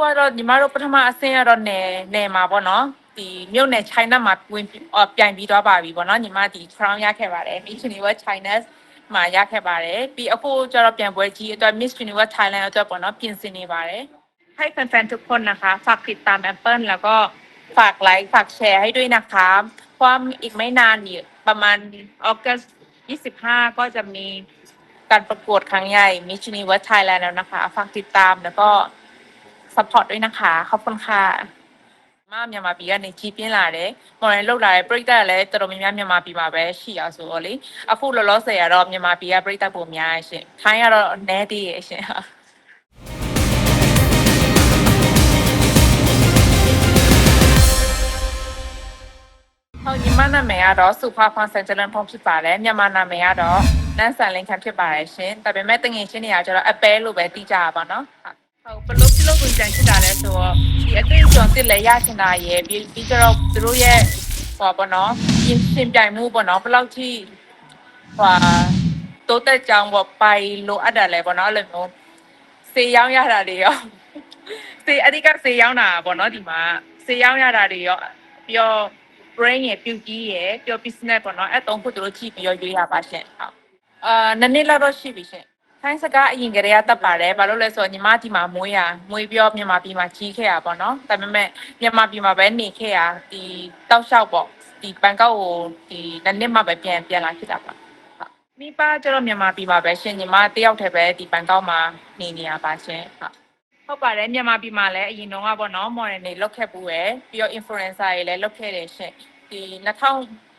အခုကတော့ညီမတို့ပထမအဆင့်ကတော့နယ်နယ်မှာပေါ့နော်ဒီမြို့နယ် China မှာဝင်အော်ပြိုင်ပြီးသွားပါပြီပေါ့နော်ညီမဒီ crown ရခဲ့ပါတယ် Miss Universe China မှာရခဲ့ပါတယ်ပြီးအခုကျတော့ပြန်ပွဲကြီးအတွက် Miss Universe Thailand အတွက်ပေါ့နော်ပြင်ဆင်နေပါတယ်ให้แฟนๆทุกคนนะคะฝากติดตามแอปเปิลแล้วก็ฝากไลค์ฝากแชร์ให้ด้วยนะคะเพราะว่าอีกไม่นานนี่ประมาณออกัส25 ก็จะมีการประกวดครั้งใหญ่ Miss Universe Thailand แล้วนะคะ ฝากติดตามแล้วก็ ซัพพอร์ตด้วยนะคะ ขอบคุณค่ะမမြန်မာပြည်ကနေကြီးပြင်းလာတယ်။မော်ရယ်လောက်လာတဲ့ပြည်သက်လည်းတော်တော်များများမြန်မာပြည်မှာပဲရှိရဆိုတော့လေအခုလောလောဆယ်ကတော့မြန်မာပြည်ကပြည်သက်ပုံများရရှင်။ထိုင်းကတော့အနည်းသေးရဲ့ရှင်ဟာ။ဟုတ်ညီမနာမည်ကတော့စူပါဖွန်စန်ဂျလန်ဖုန်ဖြစ်ပါတယ်မြန်မာနာမည်ကတော့နန်းဆန်လင်ခံဖြစ်ပါတယ်ရှင်ဒါပေမဲ့တငယ်ချင်းတွေကကျတော့အပဲလို့ပဲသိကြတာပါနော် ဟုတ်ဟုတ်ဘလို့ပြလို့ဝင်ကြဖြစ်တာလဲဆိုတော့ဒီအတွေ့အကြုံတစ်လည်းရချင်တာရယ်ပြီးပြီးကျတော့သူတို့ရဲ့ဟောပေါ့နော်ပြင်ရှင်ပြိုင်မှုပေါ့နော်ဘယ်လောက်ထိဟွာတိုးတက်ကြောင်းပေါ့ပိုင်လိုအပ်တယ်လဲပေါ့နော်အဲ့လိုမျိုးစေရောင်းရတာတွေရောစေအဓိကစေရောင်းတာပေါ့နော်ဒီမှာစေရောင်းရတာတွေရောပြီးတော့ brain ရယ်ပြုတ်ကြီးရယ်ပြီးတော့ business ပေါ့နော်အဲ့သုံးခုသူတို့ကြည့်ပြီးတော့ရွေးရပါရှင်ဟုတ်အာနှစ်နှစ်လောက်တော့ရှိပြီရှင် ထိုင်းစကားအရင်ကတည်းကတတ်ပါတယ်ဘာလို့လဲဆိုတော့ညီမဒီမှာမွေးရမွေးပြီးတော့မြန်မာပြည်မှာကြီးခဲ့ရပေါ့နော်ဒါပေမဲ့မြန်မာပြည်မှာပဲနေခဲ့ရဒီတောက်လျှောက်ပေါ့ဒီဘန်ကောက်ကိုဒီနှစ်နှစ်မှပဲပြန်ပြန်လာဖြစ်တာပါဟုတ်မိဘကျတော့မြန်မာပြည်မှာပဲရှင်ညီမတယောက်တည်းပဲဒီဘန်ကောက်မှာနေနေရပါရှင်ဟုတ်ဟုတ်ပါတယ်မြန်မာပြည်မှာလည်းအရင်တော့ကပေါ့နော် model တွေလောက်ခဲ့ပူရယ်ပြီးတော့ influencer တွေလည်းလောက်ခဲ့တယ်ရှင်ဒီ2000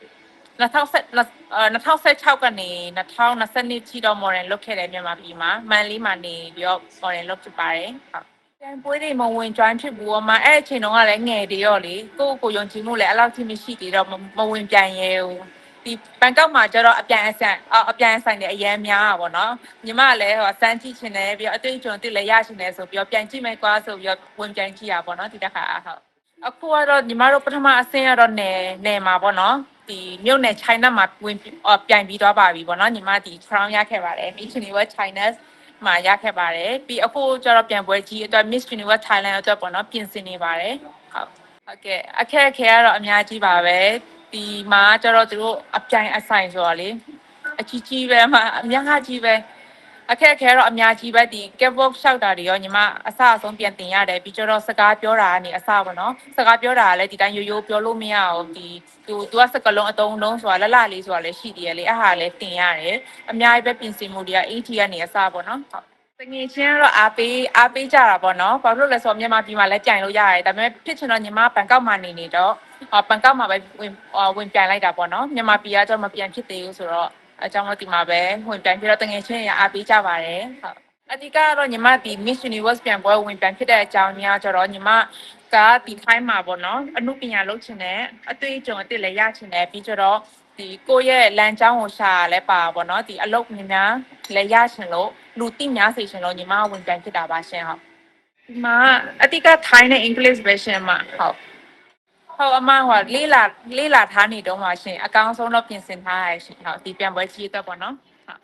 2016ကနေ2022ထိတော့ model လုပ်ခဲ့တယ်မြန်မာပြည်မှာမန်လေးမှာနေပြီးတော့ model လုပ်ဖြစ်ပါတယ်ဟုတ်တန်ပွဲတွေမဝင် join ဖြစ်ဘူးအမအဲ့အချိန်တုန်းကလည်းငယ်သေးရောလေကိုယ့်ကိုယ်ယုံကြည်မှုလည်းအဲ့လောက်ထိမရှိသေးတော့မဝင်ပြန်ရဲဘူးဒီဘန်ကောက်မှာကျတော့အပြန်အဆိုင်အပြန်အဆိုင်တွေအရင်များတာပေါ့နော်ညီမကလည်းဟိုစမ်းကြည့်ချင်တယ်ပြီးတော့အတွေ့အကြုံတစ်လည်းရချင်တယ်ဆိုပြီးတော့ပြန်ကြည့်မယ်ကွာဆိုပြီးတော့ဝင်ပြန်ကြည့်ရပါတော့ဒီတစ်ခါဟုတ်အခုကတော့ညီမတို့ပထမအဆင့်ကတော့နယ်နယ်မှာပေါ့နော် ဒီမြို့နယ် China မှာဝင်အော်ပြိုင်ပြီးသွားပါပြီပေါ့နော်ညီမဒီ crown ရခဲ့ပါတယ် Miss Universe China မှာရခဲ့ပါတယ်ပြီးအခုကျတော့ပြန်ပွဲကြီးအတွက် Miss Universe Thailand အတွက်ပေါ့နော်ပြင်ဆင်နေပါတယ်ဟုတ်ဟုတ်ကဲ့အခက်အခဲကတော့အများကြီးပါပဲဒီမှာကျတော့သူတို့အပြိုင်အဆိုင်ဆိုတော့လေအကြီးကြီးပဲမှာအများကြီးပဲ အခက်အခဲတော့အများကြီးပဲဒီ catwalk လျှောက်တာတွေရောညီမအဆအဆုံးပြန်တင်ရတယ်ပြီးကျတော့စကားပြောတာကနေအဆပေါ့နော်စကားပြောတာကလည်းဒီတိုင်းရိုးရိုးပြောလို့မရအောင်ဒီသူသူကစကလုံးအတုံးလုံးဆိုတာလလလေးဆိုတာလည်းရှိသေးတယ်လေအဲ့ဟာလည်းတင်ရတယ်အများကြီးပဲပြင်ဆင်မှုတွေက AT ကနေအဆပေါ့နော်ဟုတ်တငယ်ချင်းကတော့အားပေးအားပေးကြတာပေါ့နော်ဘာလို့လဲဆိုတော့မြန်မာပြည်မှာလည်းကြိုင်လို့ရတယ်ဒါပေမဲ့ဖြစ်ချင်တော့ညီမဘန်ကောက်မှာနေနေတော့ဘန်ကောက်မှာပဲဝင်ဝင်ပြိုင်လိုက်တာပေါ့နော်မြန်မာပြည်ကကျတော့မပြန်ဖြစ်သေးဘူးဆိုတော့ အကြောင်းလို့ဒီမှာပဲဝင်ပြိုင်ပြီးတော့တငယ်ချင်းရအားပေးကြပါတယ်ဟုတ်အဓိကတော့ညီမဒီ Miss Universe ပြန်ပွဲဝင်ပြန်ဖြစ်တဲ့အကြောင်းကြီးကကျတော့ညီမကဒီထိုင်းမှာပေါ့နော်အမှုပညာလုပ်ချင်တယ်အတွေ့အကြုံအစ်စ်လည်းရချင်တယ်ပြီးကျတော့ဒီကိုယ့်ရဲ့လမ်းကြောင်းကိုရှာလဲပါပေါ့နော်ဒီအလုပ်များများလည်းရချင်လို့လူသိများစေချင်လို့ညီမဝင်ပြန်ဖြစ်တာပါရှင်ဟုတ်ဒီမှာအဓိကထိုင်းနဲ့ English ပဲရှင်မှာဟုတ် ဟုတ်အမဟောလေးလာလေးလာထားနေတော့မှရှင်အကောင်းဆုံးတော့ပြင်ဆင်ထားရရှင်ဟုတ်ဒီပြန်ပွဲကြီးအတွက်ပေါ့နော်ဟုတ်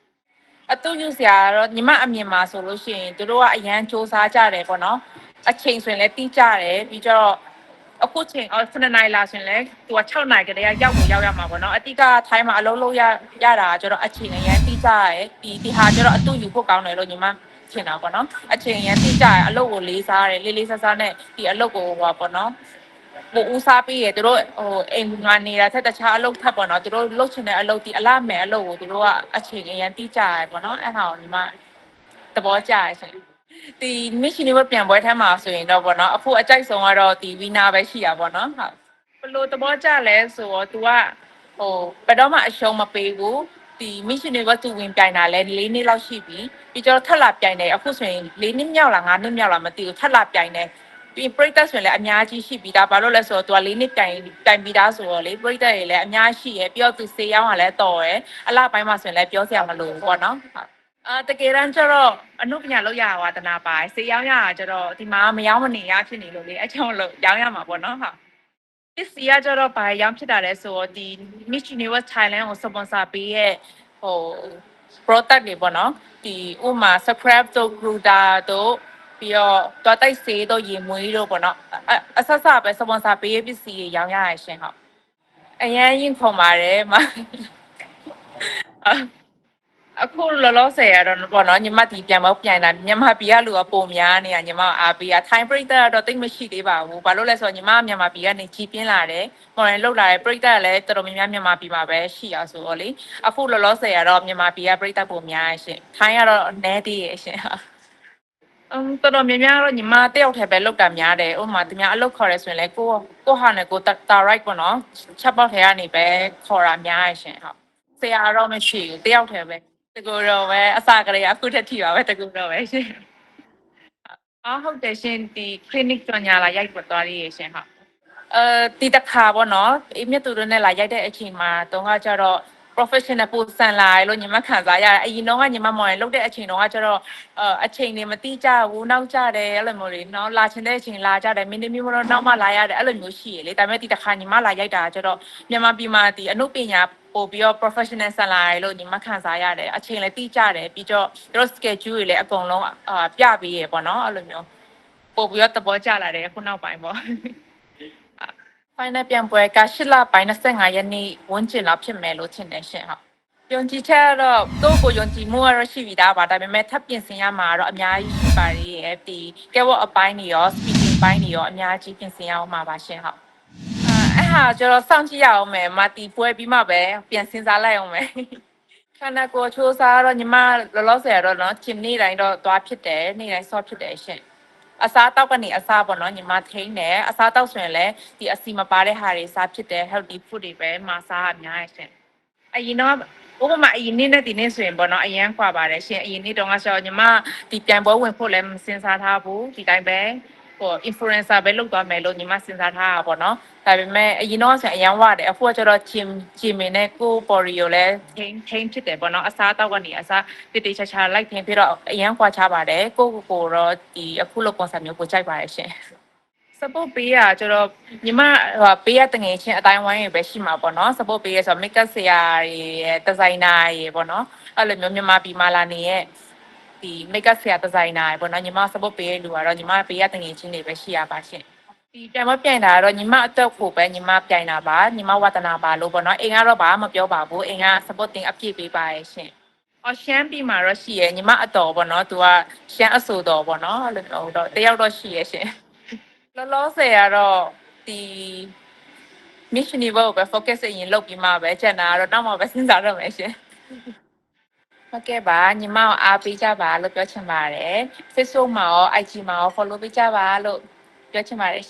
အတူယူစရာတော့ညီမအမြင်မှာဆိုလို့ရှိရင်တို့ကအရန်စူးစမ်းကြတယ်ပေါ့နော်အချိန်ဆိုရင်လည်းတီးကြတယ်ပြီးတော့အခုချိန်အော်7နိုင်လာရှင်လဲသူက6နိုင်ကလေးရောက်ကိုရောက်ရမှာပေါ့နော်အတိကထိုင်းမှာအလုံးလုံးရရတာကျတော့အချိန်အရန်တီးကြရတယ်ဒီဒီဟာကျတော့အတူယူဖို့ကောင်းတယ်လို့ညီမထင်တာပေါ့နော်အချိန်ရန်တိကျရအလုပ်ကိုလေးစားတယ်လေးလေးစားစားနဲ့ဒီအလုပ်ကိုဟောပေါ့နော် ဟိုဦးစားပေးရသူတို့ဟိုအိမ်ငါနေတာထက်တခြားအလုပ်ထပ်ပေါ့နော်သူတို့လုပ်ချင်တဲ့အလုပ်ဒီအလားမယ်အလုပ်ကိုသူတို့ကအချိန်ရန်တိကျရပေါ့နော်အဲ့ဟာကိုညီမသဘောကျရရှင်ဒီ Miss Universe ပြန်ပွဲထဲမှာဆိုရင်တော့ပေါ့နော်အခုအကြိုက်ဆုံးကတော့ဒီ winner ပဲရှိတာပေါ့နော်ဟုတ်ဘယ်လိုသဘောကျလဲဆိုတော့ तू ကဟိုဘယ်တော့မှအရှုံးမပေးဘူးဒီ Miss Universe သူဝင်ပြိုင်တာလဲ၄နှစ်လောက်ရှိပြီပြီးတော့ထပ်လာပြိုင်တယ်အခုဆိုရင်၄နှစ်မြောက်လား၅နှစ်မြောက်လားမသိဘူးထပ်လာပြိုင်တယ် ပြီးပရိသတ်ဆိုရင်လည်းအများကြီးရှိပြီးသားဘာလို့လဲဆိုတော့ तू က၄နှစ်ပြိုင်ပြိုင်ပြီးသားဆိုတော့လေပရိသတ်တွေလည်းအများရှိရယ်ပြီးတော့ तू စေရောင်းကလည်းတော်ရယ်အလားပိုင်းမှာဆိုရင်လည်းပြောစရာမလိုဘူးပေါ့နော်ဟုတ်အာတကယ်တမ်းကျတော့အနုပညာလောက်ရတာဝါသနာပါစေရောင်းရတာကျတော့ဒီမှာမရောင်းမနေရဖြစ်နေလို့လေအချောင်းလို့ရောင်းရမှာပေါ့နော်ဟုတ်ပစ္စည်းကကျတော့ဘာရောင်းဖြစ်တာလဲဆိုတော့ဒီ Miss Universe Thailand ကို sponsor ပေးရဲ့ဟို product တွေပေါ့နော်ဒီဥမာ scrap တို့ gluta တို့ဟ ပြီးတော့တွားတိုက်စေးတို့ရေမွေးတို့ပေါ့နော်အအဆက်ဆက်ပဲစပွန်ဆာပေးပစ္စည်းတွေရောင်းရရရှင်ဟုတ်အရန်ရင်ခုန်ပါတယ်မအခုလောလောဆယ်ရတော့ပေါ့နော်ညီမဒီပြန်မပြန်တာမြန်မာပြည်ကလူကပုံများနေရညီမအားပေးရထိုင်းပရိသတ်ကတော့တိတ်မရှိသေးပါဘူးဘာလို့လဲဆိုတော့ညီမမြန်မာပြည်ကနေကြီးပြင်းလာတယ်မော်ရယ်လောက်လာတယ်ပရိသတ်ကလည်းတော်တော်များများမြန်မာပြည်မှာပဲရှိရဆိုတော့လေအခုလောလောဆယ်ရတော့မြန်မာပြည်ကပရိသတ်ပုံများရရှင်ထိုင်းကတော့အနည်းသေးရရှင်ဟုတ် အမ်တော်တော်များများတော့ညီမတယောက်တည်းပဲလောက်တာများတယ်ဥပမာသူများအလုပ်ခေါ်ရဲဆိုရင်လည်းကိုယ့်ကိုယ့်ဟာနဲ့ကိုယ်တာ right ပေါ့နော်ချက်ပေါက်ထဲကနေပဲခေါ်တာများရရှင်ဟုတ်ဆရာတော့မရှိဘူးတယောက်တည်းပဲတကူတော့ပဲအစကလေးအခုထက်ထိပါပဲတကူတော့ပဲရှင်အော်ဟုတ်တယ်ရှင်ဒီ clinic ကြောင့်ညာလာရိုက်ပေါ်သွားရည်ရှင်ဟုတ်အဲဒီတစ်ခါပေါ့နော်အေးမြတ်သူတို့နဲ့လာရိုက်တဲ့အချိန်မှာတုန်းကကျတော့ professional ပိုဆန်လာရလို့ညီမခံစားရတယ်အရင်တော့ကညီမမော်ရင်လုပ်တဲ့အချိန်တော့ကကျတော့အအချိန်တွေမတိကြဘူးနောက်ကြတယ်အဲ့လိုမျိုးတွေနော်လာချင်တဲ့အချိန်လာကြတယ်မင်းသမီးမလို့နောက်မှလာရတယ်အဲ့လိုမျိုးရှိရလေဒါပေမဲ့ဒီတစ်ခါညီမလာရိုက်တာကျတော့မြန်မာပြည်မှာဒီအမှုပညာပို့ပြီးတော့ professional ဆန်လာရလို့ညီမခံစားရတယ်အချိန်လည်းတိကြတယ်ပြီးတော့တို့ schedule တွေလည်းအကုန်လုံးအာပြပေးရပေါ့နော်အဲ့လိုမျိုးပို့ပြီးတော့သဘောကျလာတယ်ခုနောက်ပိုင်းပေါ့ final ပြန်ပွဲက၈လပိုင်း25ရက်နေ့ဝန်းကျင်လောက်ဖြစ်မယ်လို့ထင်တယ်ရှင်ဟုတ်ယုံကြည်ချက်ကတော့ကိုယ့်ကိုယုံကြည်မှုကတော့ရှိပြီးသားပါဒါပေမဲ့ထပ်ပြင်ဆင်ရမှာတော့အများကြီးရှိပါသေးရဲ့ဒီကဲဝတ်အပိုင်းတွေရော speaking အပိုင်းတွေရောအများကြီးပြင်ဆင်ရအောင်ပါပါရှင်ဟုတ်အဲအဲ့ဟာကျွန်တော်စောင့်ကြည့်ရအောင်မယ်မာတီပွဲပြီးမှပဲပြန်စင်စားလိုက်အောင်မယ်ခန္ဓာကိုယ်ချိုးစားတော့ညီမလောလောဆယ်တော့နော်ဂျင်နေ့တိုင်းတော့သွားဖြစ်တယ်နေ့တိုင်းဆော့ဖြစ်တယ်ရှင် အစားတောက်ကနေအစားပေါ့နော်ညီမထိန်းတယ်အစားတောက်ဆိုရင်လည်းဒီအစီမပါတဲ့ဟာတွေစားဖြစ်တယ် healthy food တွေပဲမစားအများရဲ့ရှင်အရင်တော့ဥပမာအရင်နေ့နဲ့ဒီနေ့ဆိုရင်ပေါ့နော်အရန်ခွာပါတယ်ရှင်အရင်နေ့တုန်းကဆိုတော့ညီမဒီပြန်ပွဲဝင်ဖို့လည်းမစင်စားထားဘူးဒီတိုင်းပဲဟို influencer ပဲလုပ်သွားမယ်လို့ညီမစဉ်းစားထားတာပေါ့နော် ဒါပေမဲ့အရင်တော့ဆိုရင်အရန်ဝတယ်အခုကကျတော့ gym gym နဲ့ကို body ကိုလည်း train train ဖြစ်တယ်ပေါ့နော်အစားအသောက်ကနေအစားတိတိကျကျလိုက်ထင်းပြီးတော့အရန်ခွာချပါတယ်ကိုကိုကိုတော့ဒီအခုလို concept မျိုးကိုကြိုက်ပါတယ်ရှင် support ပေးရကျတော့ညီမဟိုပေးရတငယ်ချင်းအတိုင်းဝိုင်းတွေပဲရှိမှာပေါ့နော် support ပေးရဆိုတော့ makeup ဆရာတွေရဲ့ designer တွေပေါ့နော်အဲ့လိုမျိုးမြန်မာပြည်မှာလာနေရဲ့ဒီ makeup ဆရာ designer တွေပေါ့နော်ညီမ support ပေးရလူကတော့ညီမပေးရတငယ်ချင်းတွေပဲရှိရပါရှင် ဒီပြန်မပြိုင်တာကတော့ညီမအတက်ဖို့ပဲညီမပြိုင်တာပါညီမဝါသနာပါလို့ပေါ့နော်အိမ်ကတော့ဘာမှမပြောပါဘူးအိမ်က supporting အပြည့်ပေးပါရဲ့ရှင်အော်ရှမ်းပြည်မှာတော့ရှိရဲ့ညီမအတော်ပေါ့နော်သူကရှမ်းအဆိုတော်ပေါ့နော်အဲ့လိုမျိုးတော့တယောက်တော့ရှိရဲ့ရှင်လောလောဆယ်ကတော့ဒီ mission level ကိုပဲ focus အရင်လုပ်ပြီးမှပဲကျန်တာကတော့နောက်မှပဲစဉ်းစားရမယ်ရှင်ဟုတ်ကဲ့ပါညီမကိုအားပေးကြပါလို့ပြောချင်ပါတယ် Facebook မှာရော IG မှာရော follow ပေးကြပါလို့ Guatemala